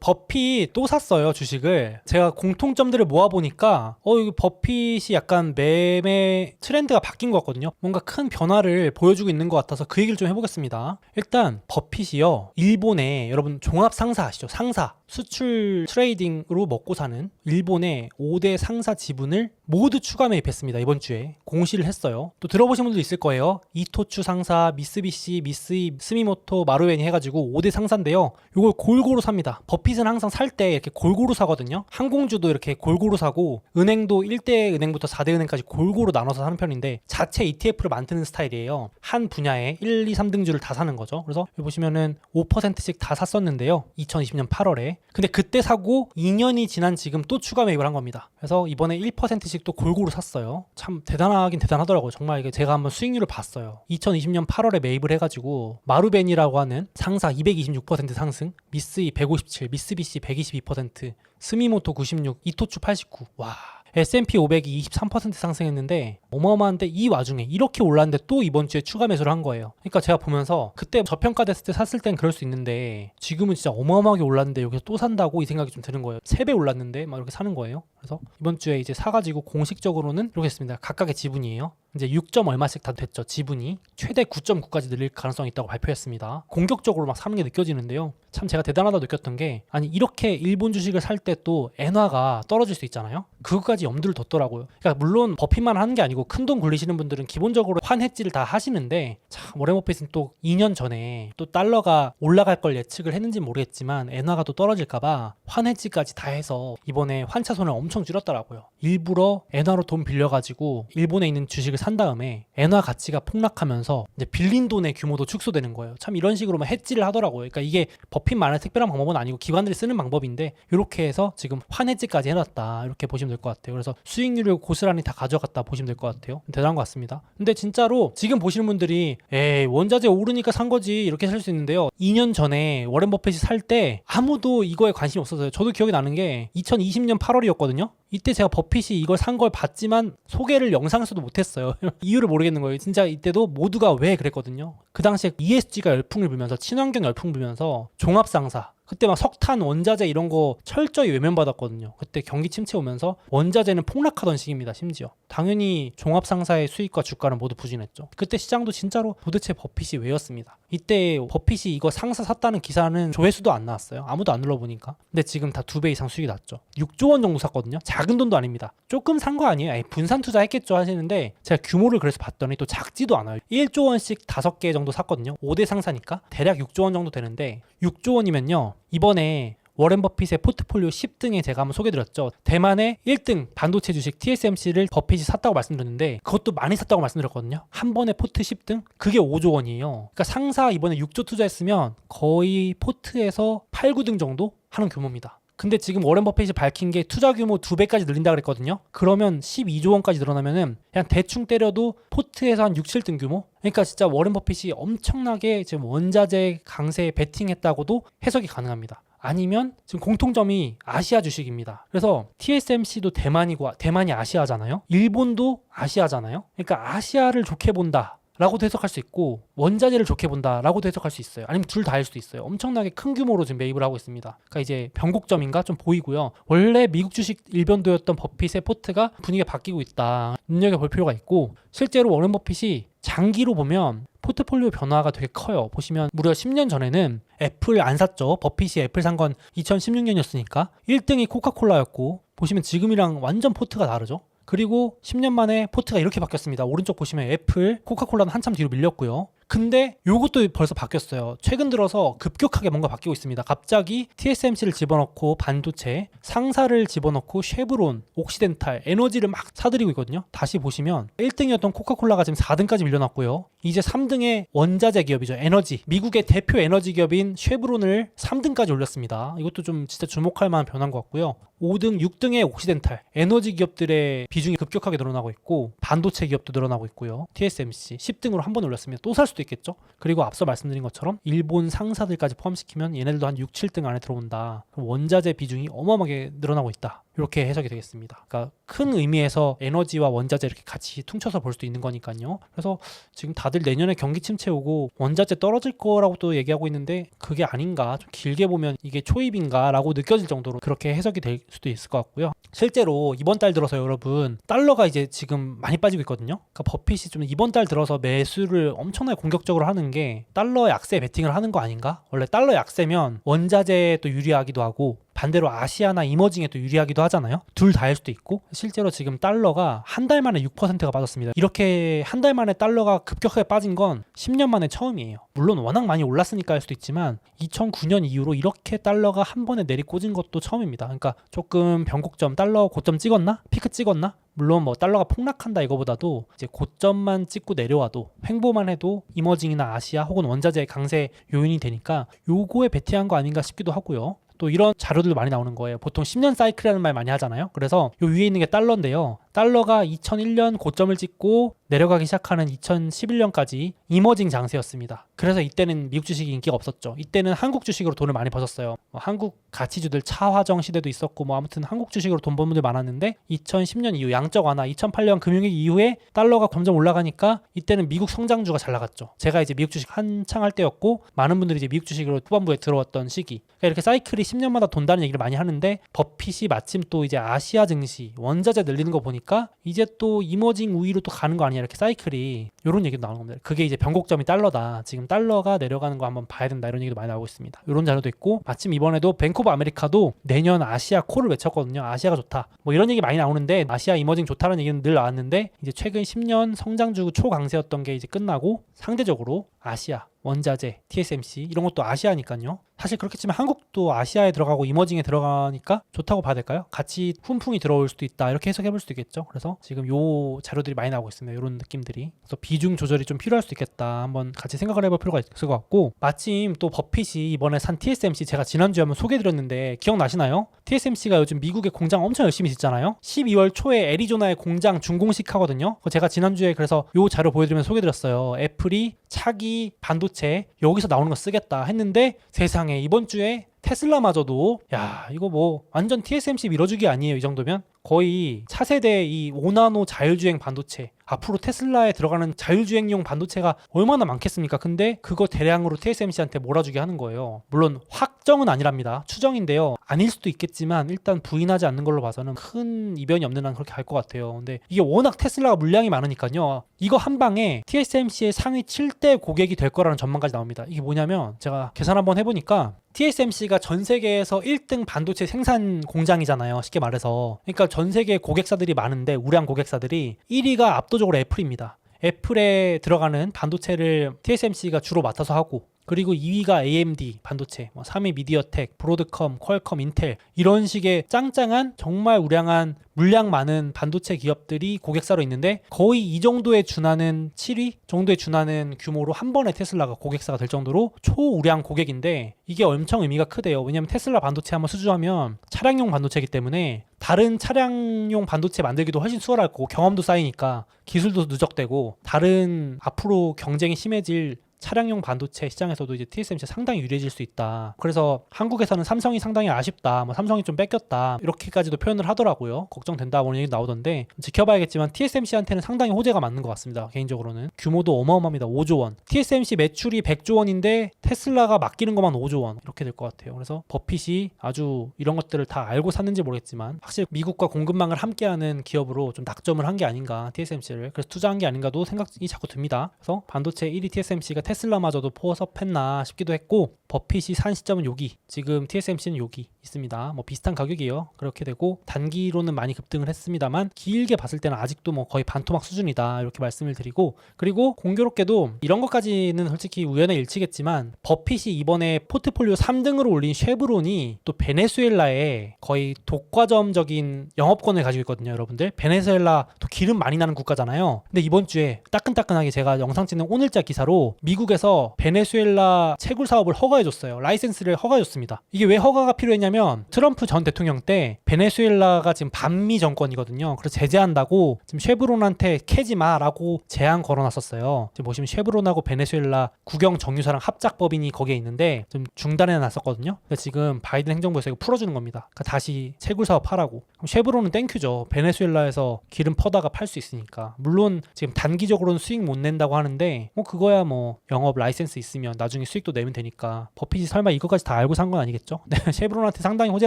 버핏 또 샀어요 주식을. 제가 공통점들을 모아보니까 어 이거 버핏이 약간 매매 트렌드가 바뀐 것 같거든요. 뭔가 큰 변화를 보여주고 있는 것 같아서 그 얘기를 좀 해보겠습니다. 일단 버핏이요. 일본의 여러분 종합 상사 아시죠? 상사 수출 트레이딩으로 먹고 사는 일본의 5대 상사 지분을 모두 추가 매입했습니다. 이번 주에 공시를 했어요. 또 들어보신 분도 있을 거예요. 이토추 상사 미쓰비시 미쓰이 스미모토 마루엔이 해가지고 5대 상사인데요. 요걸 골고루 삽니다. 버핏은 항상 살 때 이렇게 골고루 사거든요. 항공주도 이렇게 골고루 사고 은행도 1대 은행부터 4대 은행까지 골고루 나눠서 사는 편인데 자체 ETF를 만드는 스타일이에요. 한 분야에 1, 2, 3등주를 다 사는 거죠. 그래서 보시면은 5%씩 다 샀었는데요. 2020년 8월에 근데 그때 사고 2년이 지난 지금 또 추가 매입을 한 겁니다. 그래서 이번에 1%씩 또 골고루 샀어요. 참 대단하긴 대단하더라고요. 정말 이게 제가 한번 수익률을 봤어요. 2020년 8월에 매입을 해가지고 마루벤이라고 하는 상사 226% 상승 미쓰이 157 미쓰비시 122% 스미모토 96 이토추 89 와 S&P 500이 23% 상승했는데 어마어마한데 이 와중에 이렇게 올랐는데 또 이번 주에 추가 매수를 한 거예요. 그러니까 제가 보면서 그때 저평가됐을 때 샀을 땐 그럴 수 있는데 지금은 진짜 어마어마하게 올랐는데 여기서 또 산다고 이 생각이 좀 드는 거예요. 3배 올랐는데 막 이렇게 사는 거예요. 그래서 이번 주에 이제 사가지고 공식적으로는 이렇게 했습니다. 각각의 지분이에요. 이제 6점 얼마씩 다 됐죠. 지분이 최대 9.9까지 늘릴 가능성이 있다고 발표했습니다. 공격적으로 막 사는 게 느껴지는데요. 참 제가 대단하다 느꼈던 게 아니 이렇게 일본 주식을 살 때 또 엔화가 떨어질 수 있잖아요. 그거까지 염두를 뒀더라고요. 그러니까 물론 버핏만 하는 게 아니고 큰 돈 굴리시는 분들은 기본적으로 환해지를 다 하시는데 참 워렌 버핏은 또 2년 전에 또 달러가 올라갈 걸 예측을 했는지 모르겠지만 엔화가 또 떨어질까봐 환해지까지 다 해서 이번에 환차손을 엄청 줄였더라고요. 일부러 엔화로 돈 빌려가지고 일본에 있는 주식을 산 다음에 엔화 가치가 폭락하면서 이제 빌린 돈의 규모도 축소되는 거예요. 참 이런 식으로 해지를 하더라고요. 그러니까 이게 버핏 만의 특별한 방법은 아니고 기관들이 쓰는 방법인데 이렇게 해서 지금 환해지까지 해놨다 이렇게 보시면 될 것 같아요. 그래서 수익률을 고스란히 다 가져갔다 보시면 될 것 같아요. 대단한 것 같습니다. 근데 진짜로 지금 보시는 분들이 에이 원자재 오르니까 산 거지 이렇게 살 수 있는데요. 2년 전에 워렌 버핏이 살 때 아무도 이거에 관심이 없었어요. 저도 기억이 나는 게 2020년 8월이었거든요. 이때 제가 버핏이 이걸 산 걸 봤지만 소개를 영상에서도 못했어요. 이유를 모르겠는 거예요. 진짜 이때도 모두가 왜 그랬거든요. 그 당시에 ESG가 열풍을 불면서 친환경 열풍 불면서 종합상사 그때 막 석탄, 원자재 이런 거 철저히 외면받았거든요. 그때 경기 침체 오면서 원자재는 폭락하던 시기입니다. 심지어 당연히 종합 상사의 수익과 주가는 모두 부진했죠. 그때 시장도 진짜로 도대체 버핏이 왜였습니다. 이때 버핏이 이거 상사 샀다는 기사는 조회수도 안 나왔어요. 아무도 안 눌러보니까. 근데 지금 다 두 배 이상 수익이 났죠. 6조 원 정도 샀거든요. 작은 돈도 아닙니다. 조금 산 거 아니에요. 아니, 분산 투자했겠죠 하시는데 제가 규모를 그래서 봤더니 또 작지도 않아요. 1조 원씩 5개 정도 샀거든요. 5대 상사니까 대략 6조 원 정도 되는데 6조 원이면요. 이번에 워렌 버핏의 포트폴리오 10등에 제가 한번 소개드렸죠. 대만의 1등 반도체 주식 TSMC를 버핏이 샀다고 말씀드렸는데 그것도 많이 샀다고 말씀드렸거든요. 한 번에 포트 10등? 그게 5조 원이에요. 그러니까 상사 이번에 6조 투자했으면 거의 포트에서 8, 9등 정도 하는 규모입니다. 근데 지금 워렌 버핏이 밝힌 게 투자 규모 두 배까지 늘린다 그랬거든요. 그러면 12조 원까지 늘어나면은 그냥 대충 때려도 포트에서 한 6, 7등 규모? 그러니까 진짜 워렌 버핏이 엄청나게 지금 원자재 강세에 베팅했다고도 해석이 가능합니다. 아니면 지금 공통점이 아시아 주식입니다. 그래서 TSMC도 대만이고 대만이 아시아잖아요. 일본도 아시아잖아요. 그러니까 아시아를 좋게 본다. 라고도 해석할 수 있고 원자재를 좋게 본다 라고도 해석할 수 있어요. 아니면 둘 다일 수도 있어요. 엄청나게 큰 규모로 지금 매입을 하고 있습니다. 그러니까 이제 변곡점인가 좀 보이고요. 원래 미국 주식 일변도였던 버핏의 포트가 분위기가 바뀌고 있다. 눈여겨볼 필요가 있고 실제로 워렌 버핏이 장기로 보면 포트폴리오 변화가 되게 커요. 보시면 무려 10년 전에는 애플 안 샀죠. 버핏이 애플 산 건 2016년이었으니까 1등이 코카콜라였고 보시면 지금이랑 완전 포트가 다르죠. 그리고 10년 만에 포트가 이렇게 바뀌었습니다. 오른쪽 보시면 애플, 코카콜라는 한참 뒤로 밀렸고요. 근데 요것도 벌써 바뀌었어요. 최근 들어서 급격하게 뭔가 바뀌고 있습니다. 갑자기 TSMC를 집어넣고 반도체, 상사를 집어넣고 쉐브론, 옥시덴탈, 에너지를 막 사들이고 있거든요. 다시 보시면 1등이었던 코카콜라가 지금 4등까지 밀려났고요. 이제 3등의 원자재 기업이죠. 에너지. 미국의 대표 에너지 기업인 쉐브론을 3등까지 올렸습니다. 이것도 좀 진짜 주목할 만한 변화인 것 같고요. 5등, 6등의 옥시덴탈, 에너지 기업들의 비중이 급격하게 늘어나고 있고 반도체 기업도 늘어나고 있고요. TSMC 10등으로 한 번 올렸습니다. 또 살 수도 있겠죠. 그리고 앞서 말씀드린 것처럼 일본 상사들까지 포함시키면 얘네들도 한 6, 7등 안에 들어온다. 원자재 비중이 어마어마하게 늘어나고 있다. 이렇게 해석이 되겠습니다. 그러니까 큰 의미에서 에너지와 원자재 이렇게 같이 퉁쳐서 볼 수도 있는 거니까요. 그래서 지금 다들 내년에 경기 침체 오고 원자재 떨어질 거라고 또 얘기하고 있는데 그게 아닌가 좀 길게 보면 이게 초입인가라고 느껴질 정도로 그렇게 해석이 될 수도 있을 것 같고요. 실제로 이번 달 들어서 여러분 달러가 이제 지금 많이 빠지고 있거든요. 그러니까 버핏이 좀 이번 달 들어서 매수를 엄청나게 공격적으로 하는 게 달러 약세 베팅을 하는 거 아닌가? 원래 달러 약세면 원자재에 또 유리하기도 하고 반대로 아시아나 이머징에 또 유리하기도 하잖아요. 둘 다일 수도 있고 실제로 지금 달러가 한 달 만에 6%가 빠졌습니다. 이렇게 한 달 만에 달러가 급격하게 빠진 건 10년 만에 처음이에요. 물론 워낙 많이 올랐으니까 할 수도 있지만 2009년 이후로 이렇게 달러가 한 번에 내리꽂은 것도 처음입니다. 그러니까 조금 변곡점 달러 고점 찍었나? 피크 찍었나? 물론 뭐 달러가 폭락한다 이거보다도 이제 고점만 찍고 내려와도 횡보만 해도 이머징이나 아시아 혹은 원자재 강세 요인이 되니까 요거에 베팅한 거 아닌가 싶기도 하고요. 또 이런 자료들도 많이 나오는 거예요. 보통 10년 사이클이라는 말 많이 하잖아요. 그래서 요 위에 있는 게 달러인데요. 달러가 2001년 고점을 찍고 내려가기 시작하는 2011년까지 이머징 장세였습니다. 그래서 이때는 미국 주식이 인기가 없었죠. 이때는 한국 주식으로 돈을 많이 버셨어요. 뭐 한국 가치주들 차화정 시대도 있었고 뭐 아무튼 한국 주식으로 돈 버는 분들 많았는데 2010년 이후 양적 완화, 2008년 금융위기 이후에 달러가 점점 올라가니까 이때는 미국 성장주가 잘 나갔죠. 제가 이제 미국 주식 한창 할 때였고 많은 분들이 이제 미국 주식으로 후반부에 들어왔던 시기. 그러니까 이렇게 사이클이 10년마다 돈다는 얘기를 많이 하는데 버핏이 마침 또 이제 아시아 증시 원자재 늘리는 거 보니까 이제 또 이머징 우위로 또 가는 거 아니야 이렇게 사이클이 이런 얘기도 나오는 겁니다. 그게 이제 변곡점이 달러다. 지금 달러가 내려가는 거 한번 봐야 된다 이런 얘기도 많이 나오고 있습니다. 이런 자료도 있고 마침 이번에도 오브 아메리카도 내년 아시아 콜을 외쳤거든요. 아시아가 좋다. 뭐 이런 얘기 많이 나오는데 아시아 이머징 좋다는 얘기는 늘 나왔는데 이제 최근 10년 성장주 초강세였던 게 이제 끝나고 상대적으로 아시아 원자재, TSMC 이런 것도 아시아니까요. 사실 그렇겠지만 한국도 아시아에 들어가고 이머징에 들어가니까 좋다고 봐야 될까요? 같이 훈풍이 들어올 수도 있다 이렇게 해석해 볼 수도 있겠죠. 그래서 지금 요 자료들이 많이 나오고 있습니다. 이런 느낌들이. 그래서 비중 조절이 좀 필요할 수도 있겠다. 한번 같이 생각을 해볼 필요가 있을 것 같고 마침 또 버핏이 이번에 산 TSMC 제가 지난주에 한번 소개해드렸는데 기억나시나요? TSMC가 요즘 미국에 공장 엄청 열심히 짓잖아요. 12월 초에 애리조나에 공장 준공식 하거든요. 제가 지난주에 그래서 요 자료 보여드리면서 소개드렸어요. 애플이 차기 반도체 여기서 나오는 거 쓰겠다 했는데 세 상에 이번 주에 테슬라마저도 야 이거 뭐 완전 TSMC 밀어주기 아니에요 이 정도면? 거의 차세대 이 5나노 자율주행 반도체 앞으로 테슬라에 들어가는 자율주행용 반도체가 얼마나 많겠습니까? 근데 그거 대량으로 TSMC한테 몰아주게 하는 거예요. 물론 확정은 아니랍니다. 추정인데요. 아닐 수도 있겠지만 일단 부인하지 않는 걸로 봐서는 큰 이변이 없는 한 그렇게 갈 것 같아요. 근데 이게 워낙 테슬라가 물량이 많으니까요. 이거 한 방에 TSMC의 상위 7대 고객이 될 거라는 전망까지 나옵니다. 이게 뭐냐면 제가 계산 한번 해보니까 TSMC가 전 세계에서 1등 반도체 생산 공장이잖아요. 쉽게 말해서. 그러니까 전 세계 고객사들이 많은데 우량 고객사들이 1위가 압도 적으로 애플입니다. 애플에 들어가는 반도체를 TSMC가 주로 맡아서 하고 그리고 2위가 AMD 반도체, 뭐 3위 미디어텍, 브로드컴, 퀄컴, 인텔 이런 식의 짱짱한 정말 우량한 물량 많은 반도체 기업들이 고객사로 있는데 거의 이 정도에 준하는 7위 정도에 준하는 규모로 한 번에 테슬라가 고객사가 될 정도로 초우량 고객인데 이게 엄청 의미가 크대요. 왜냐면 테슬라 반도체 한번 수주하면 차량용 반도체이기 때문에 다른 차량용 반도체 만들기도 훨씬 수월할 거고 경험도 쌓이니까 기술도 누적되고 다른 앞으로 경쟁이 심해질 차량용 반도체 시장에서도 이제 TSMC 가 상당히 유리해질 수 있다. 그래서 한국에서는 삼성이 상당히 아쉽다. 뭐 삼성이 좀 뺏겼다. 이렇게까지도 표현을 하더라고요. 걱정된다. 뭐 이런 얘기 나오던데 지켜봐야겠지만 TSMC한테는 상당히 호재가 맞는 것 같습니다. 개인적으로는 규모도 어마어마합니다. 5조 원. TSMC 매출이 100조 원인데 테슬라가 맡기는 것만 5조 원 이렇게 될 것 같아요. 그래서 버핏이 아주 이런 것들을 다 알고 샀는지 모르겠지만 확실히 미국과 공급망을 함께하는 기업으로 좀 낙점을 한 게 아닌가 TSMC를 그래서 투자한 게 아닌가도 생각이 자꾸 듭니다. 그래서 반도체 1위 TSMC가 테슬라마저도 포섭했나 싶기도 했고 버핏이 산 시점은 여기 지금 TSMC는 여기 있습니다. 뭐 비슷한 가격이에요. 그렇게 되고 단기로는 많이 급등을 했습니다만 길게 봤을 때는 아직도 뭐 거의 반토막 수준이다. 이렇게 말씀을 드리고 그리고 공교롭게도 이런 것까지는 솔직히 우연의 일치겠지만 버핏이 이번에 포트폴리오 3등으로 올린 쉐브론이 또 베네수엘라에 거의 독과점적인 영업권을 가지고 있거든요 여러분들. 베네수엘라 또 기름 많이 나는 국가잖아요. 근데 이번 주에 따끈따끈하게 제가 영상 찍는 오늘자 기사로 미국에서 베네수엘라 채굴 사업을 허가해줬어요. 라이센스를 허가해줬습니다. 이게 왜 허가가 필요했냐면 뭐냐면 트럼프 전 대통령 때 베네수엘라가 지금 반미 정권이거든요. 그래서 제재한다고 지금 쉐브론한테 캐지 마라고 제한 걸어놨었어요. 지금 보시면 쉐브론하고 베네수엘라 국영 정유사랑 합작 법인이 거기에 있는데 좀 중단해 놨었거든요. 근데 지금 바이든 행정부에서 이거 풀어주는 겁니다. 그러니까 다시 채굴 사업 하라고. 그럼 쉐브론은 땡큐죠. 베네수엘라에서 기름 퍼다가 팔 수 있으니까. 물론 지금 단기적으로는 수익 못 낸다고 하는데 뭐 그거야 뭐 영업 라이센스 있으면 나중에 수익도 내면 되니까 버핏이 설마 이거까지 다 알고 산 건 아니겠죠? 네, 쉐브론한테 상당히 호재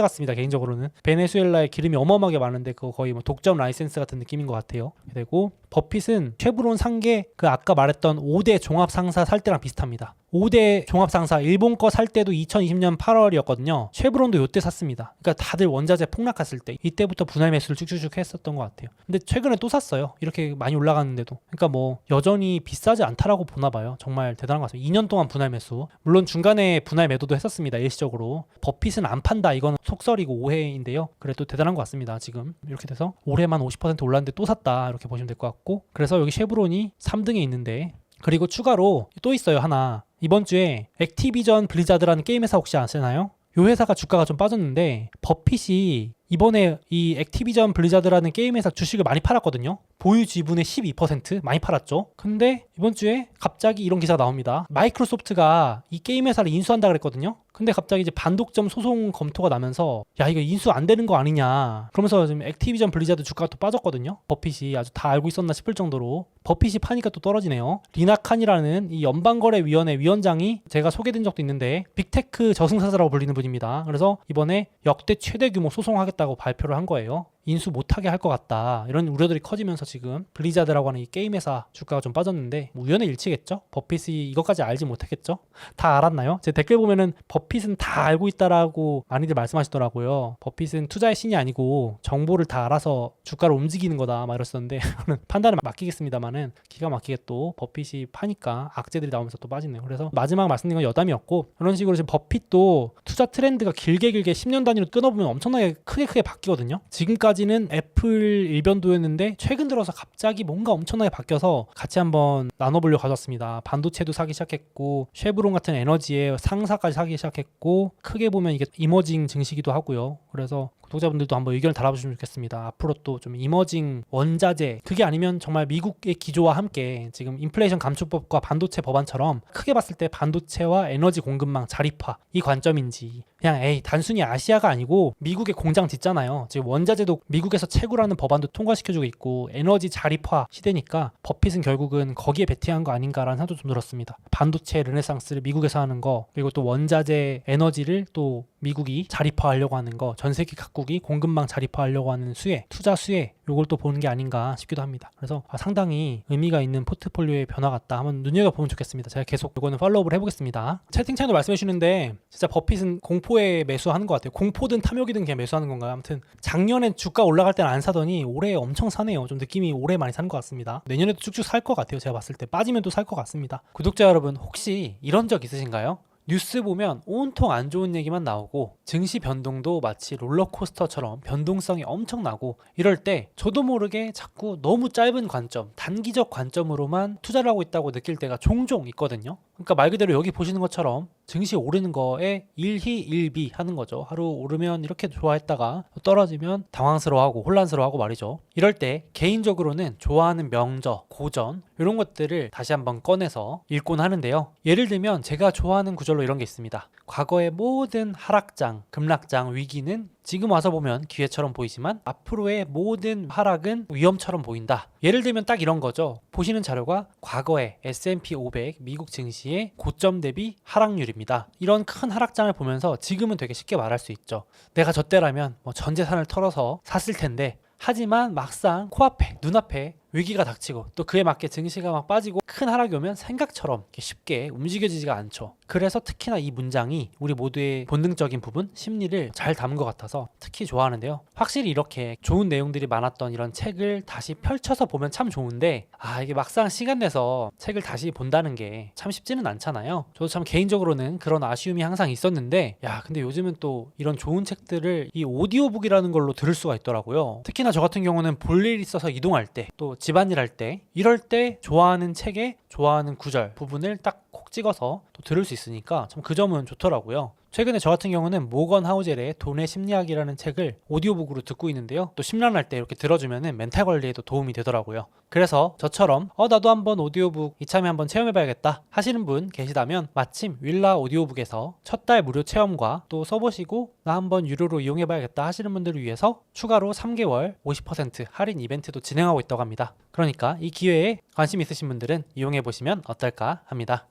같습니다. 개인적으로는 베네수엘라에 기름이 어마어마하게 많은데 그거 거의 뭐 독점 라이센스 같은 느낌인 것 같아요. 그리고 버핏은 쉐브론 산게그 아까 말했던 5대 종합 상사 살 때랑 비슷합니다. 5대 종합 상사 일본 거 살 때도 2020년 8월이었거든요. 쉐브론도 요때 샀습니다. 그러니까 다들 원자재 폭락했을 때 이때부터 분할 매수를 쭉쭉쭉 했었던 것 같아요. 근데 최근에 또 샀어요. 이렇게 많이 올라갔는데도. 그러니까 뭐 여전히 비싸지 않다라고 보나 봐요. 정말 대단한 것 같습니다. 2년 동안 분할 매수. 물론 중간에 분할 매도도 했었습니다. 일시적으로. 버핏은 안 판다. 이건 속설이고 오해인데요. 그래도 대단한 것 같습니다. 지금 이렇게 돼서 올해만 50% 올랐는데 또 샀다. 이렇게 보시면 될 것 같고. 그래서 여기 쉐브론이 3등에 있는데 그리고 추가로 또 있어요 하나 이번 주에 액티비전 블리자드라는 게임 회사 혹시 아시나요? 요 회사가 주가가 좀 빠졌는데 버핏이 이번에 이 액티비전 블리자드라는 게임 회사 주식을 많이 팔았거든요. 보유 지분의 12% 많이 팔았죠. 근데 이번 주에 갑자기 이런 기사가 나옵니다. 마이크로소프트가 이 게임 회사를 인수한다 그랬거든요. 근데 갑자기 이제 반독점 소송 검토가 나면서 야 이거 인수 안 되는 거 아니냐. 그러면서 지금 액티비전 블리자드 주가가 또 빠졌거든요. 버핏이 아주 다 알고 있었나 싶을 정도로 버핏이 파니까 또 떨어지네요. 리나 칸이라는 이 연방거래위원회 위원장이 제가 소개된 적도 있는데 빅테크 저승사자라고 불리는 분입니다. 그래서 이번에 역대 최대 규모 소송하겠다고 발표를 한 거예요. 인수 못하게 할 것 같다. 이런 우려들이 커지면서 지금 블리자드라고 하는 이 게임 회사 주가가 좀 빠졌는데 뭐 우연의 일치겠죠? 버핏이 이것까지 알지 못했겠죠? 다 알았나요? 제 댓글 보면은 버핏은 다 알고 있다라고 많이들 말씀하시더라고요. 버핏은 투자의 신이 아니고 정보를 다 알아서 주가를 움직이는 거다. 막 이랬었는데 판단을 맡기겠습니다만은 기가 막히게 또 버핏이 파니까 악재들이 나오면서 또 빠지네요. 그래서 마지막 말씀드린 건 여담이었고 이런 식으로 지금 버핏도 투자 트렌드가 길게 길게 10년 단위로 끊어보면 엄청나게 크게 크게 바뀌거든요. 지금까지 까지는 애플 일변도였는데 최근 들어서 갑자기 뭔가 엄청나게 바뀌어서 같이 한번 나눠보려고 가져왔습니다. 반도체도 사기 시작했고 쉐브론 같은 에너지의 상사까지 사기 시작했고 크게 보면 이게 이머징 증시기도 하고요. 그래서 구 독자분들도 한번 의견을 달아주시면 좋겠습니다. 앞으로 또 좀 이머징 원자재 그게 아니면 정말 미국의 기조와 함께 지금 인플레이션 감축법과 반도체 법안처럼 크게 봤을 때 반도체와 에너지 공급망 자립화 이 관점인지 그냥 에이 단순히 아시아가 아니고 미국의 공장 짓잖아요. 지금 원자재도 미국에서 채굴하는 법안도 통과시켜주고 있고 에너지 자립화 시대니까 버핏은 결국은 거기에 베팅한 거 아닌가라는 생각도 좀 들었습니다. 반도체 르네상스를 미국에서 하는 거 그리고 또 원자재 에너지를 또 미국이 자립화하려고 하는 거, 전 세계 각국 이 공급망 자립화하려고 하는 수혜, 투자 수혜, 요걸 또 보는 게 아닌가 싶기도 합니다. 그래서 아, 상당히 의미가 있는 포트폴리오의 변화 같다. 한번 눈여겨보면 좋겠습니다. 제가 계속 이거는 팔로우를 해보겠습니다. 채팅창도 말씀해 주시는데 진짜 버핏은 공포에 매수하는 것 같아요. 공포든 탐욕이든 그냥 매수하는 건가요? 아무튼 작년에 주가 올라갈 때는 안 사더니 올해 엄청 사네요. 좀 느낌이 올해 많이 사는 것 같습니다. 내년에도 쭉쭉 살 것 같아요. 제가 봤을 때 빠지면 또 살 것 같습니다. 구독자 여러분 혹시 이런 적 있으신가요? 뉴스 보면 온통 안 좋은 얘기만 나오고 증시 변동도 마치 롤러코스터처럼 변동성이 엄청나고 이럴 때 저도 모르게 자꾸 너무 짧은 관점, 단기적 관점으로만 투자를 하고 있다고 느낄 때가 종종 있거든요. 그러니까 말 그대로 여기 보시는 것처럼 증시 오르는 거에 일희일비 하는 거죠. 하루 오르면 이렇게 좋아했다가 떨어지면 당황스러워하고 혼란스러워하고 말이죠. 이럴 때 개인적으로는 좋아하는 명저, 고전 이런 것들을 다시 한번 꺼내서 읽곤 하는데요. 예를 들면 제가 좋아하는 구절로 이런 게 있습니다. 과거의 모든 하락장, 급락장, 위기는 지금 와서 보면 기회처럼 보이지만 앞으로의 모든 하락은 위험처럼 보인다. 예를 들면 딱 이런 거죠. 보시는 자료가 과거의 S&P 500 미국 증시의 고점 대비 하락률입니다. 이런 큰 하락장을 보면서 지금은 되게 쉽게 말할 수 있죠. 내가 저 때라면 뭐 전 재산을 털어서 샀을 텐데 하지만 막상 코앞에 눈앞에 위기가 닥치고 또 그에 맞게 증시가 막 빠지고 큰 하락이 오면 생각처럼 쉽게 움직여지지가 않죠. 그래서 특히나 이 문장이 우리 모두의 본능적인 부분, 심리를 잘 담은 것 같아서 특히 좋아하는데요. 확실히 이렇게 좋은 내용들이 많았던 이런 책을 다시 펼쳐서 보면 참 좋은데 아 이게 막상 시간 내서 책을 다시 본다는 게 참 쉽지는 않잖아요. 저도 참 개인적으로는 그런 아쉬움이 항상 있었는데 야 근데 요즘은 또 이런 좋은 책들을 이 오디오북이라는 걸로 들을 수가 있더라고요. 특히나 저 같은 경우는 볼 일 있어서 이동할 때 또 집안일 할 때 이럴 때 좋아하는 책에 좋아하는 구절 부분을 딱 콕 찍어서 또 들을 수 있으니까 참 그 점은 좋더라고요. 최근에 저 같은 경우는 모건 하우젤의 돈의 심리학이라는 책을 오디오북으로 듣고 있는데요. 또 심란할 때 이렇게 들어주면은 멘탈 관리에도 도움이 되더라고요. 그래서 저처럼 어 나도 한번 오디오북 이참에 한번 체험해봐야겠다 하시는 분 계시다면 마침 윌라 오디오북에서 첫 달 무료 체험과 또 써보시고 나 한번 유료로 이용해봐야겠다 하시는 분들을 위해서 추가로 3개월 50% 할인 이벤트도 진행하고 있다고 합니다. 그러니까 이 기회에 관심 있으신 분들은 이용해보시면 어떨까 합니다.